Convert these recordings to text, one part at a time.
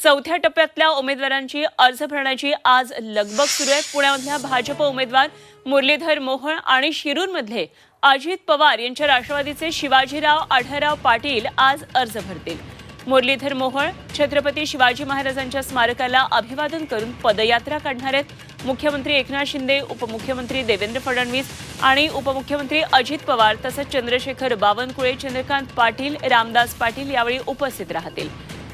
चौथ्या टप्प्यातल्या उमेदवारांची अर्ज भरण्याची आज लगबग सुरू आहे. पुण्यामधल्या भाजप उमेदवार मुरलीधर मोहन आणि शिरूरमधले अजित पवार यांच्या राष्ट्रवादीचे शिवाजीराव आढळराव पाटील आज अर्ज भरतील. मुरलीधर मोहळ छत्रपती शिवाजी महाराजांच्या स्मारकाला अभिवादन करून पदयात्रा काढणार आहेत. मुख्यमंत्री एकनाथ शिंदे उपमुख्यमंत्री देवेंद्र फडणवीस आणि उपमुख्यमंत्री अजित पवार तसंच चंद्रशेखर बावनकुळे चंद्रकांत पाटील रामदास पाटील यावेळी उपस्थित राहतील.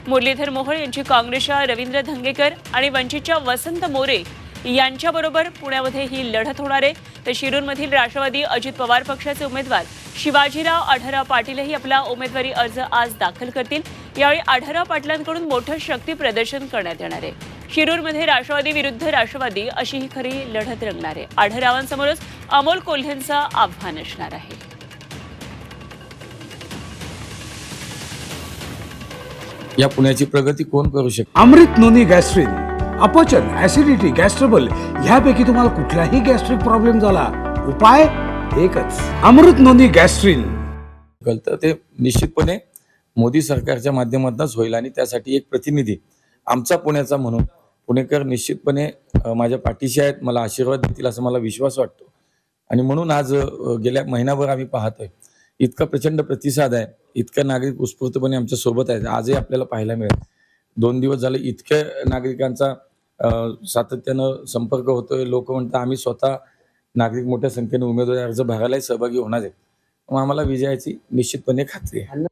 मुरलीधर मोहोळ यांची काँग्रेसच्या रवींद्र धंगेकर आणि वंचितच्या वसंत मोरे यांच्याबरोबर पुण्यामध्ये ही लढत होणार आहे. तर शिरूरमधील राष्ट्रवादी अजित पवार पक्षाचे उमेदवार शिवाजीराव आढराव पाटीलही आपला उमेदवारी अर्ज आज दाखल करतील. यावेळी आढराव पाटलांकडून मोठं शक्ती प्रदर्शन करण्यात येणार आहे. शिरूरमध्ये राष्ट्रवादी विरुद्ध राष्ट्रवादी अशी ही खरी लढत रंगणार आहे. आढळरावांसमोरच अमोल कोल्हेंचं आव्हान असणार आहे. या पुण्याची प्रगती कोण करू शकते? अमृत नोनी गॅस्ट्रिन अपचन ऍसिडिटी गॅस्ट्रबल ह्यापैकी तुम्हाला कुठलाही गॅस्ट्रिक प्रॉब्लेम झाला उपाय एकच अमृत नोनी गॅस्ट्रिन. तर ते निश्चितपणे मोदी सरकारच्या माध्यमातूनच होईल आणि त्यासाठी एक प्रतिनिधी आमचा पुण्याचा म्हणून. पुणेकर निश्चितपणे माझ्या पाठीशी आहेत मला आशीर्वाद देतील असं मला विश्वास वाटतो. आणि म्हणून आज गेल्या महिनाभर आम्ही पाहतोय. इतका प्रचंड प्रतिसाद आहे इतक्या नागरिक उत्स्फूर्तपणे आमच्यासोबत आहेत आजही आपल्याला पाहायला मिळेल. दोन दिवस झाले इतक्या नागरिकांचा सातत्यानं संपर्क होतोय. लोक म्हणतात आम्ही स्वतः नागरिक मोठ्या संख्येने उमेदवारी अर्ज भरायलाही सहभागी होणार आहेत. मग आम्हाला विजयाची निश्चितपणे खात्री आहे.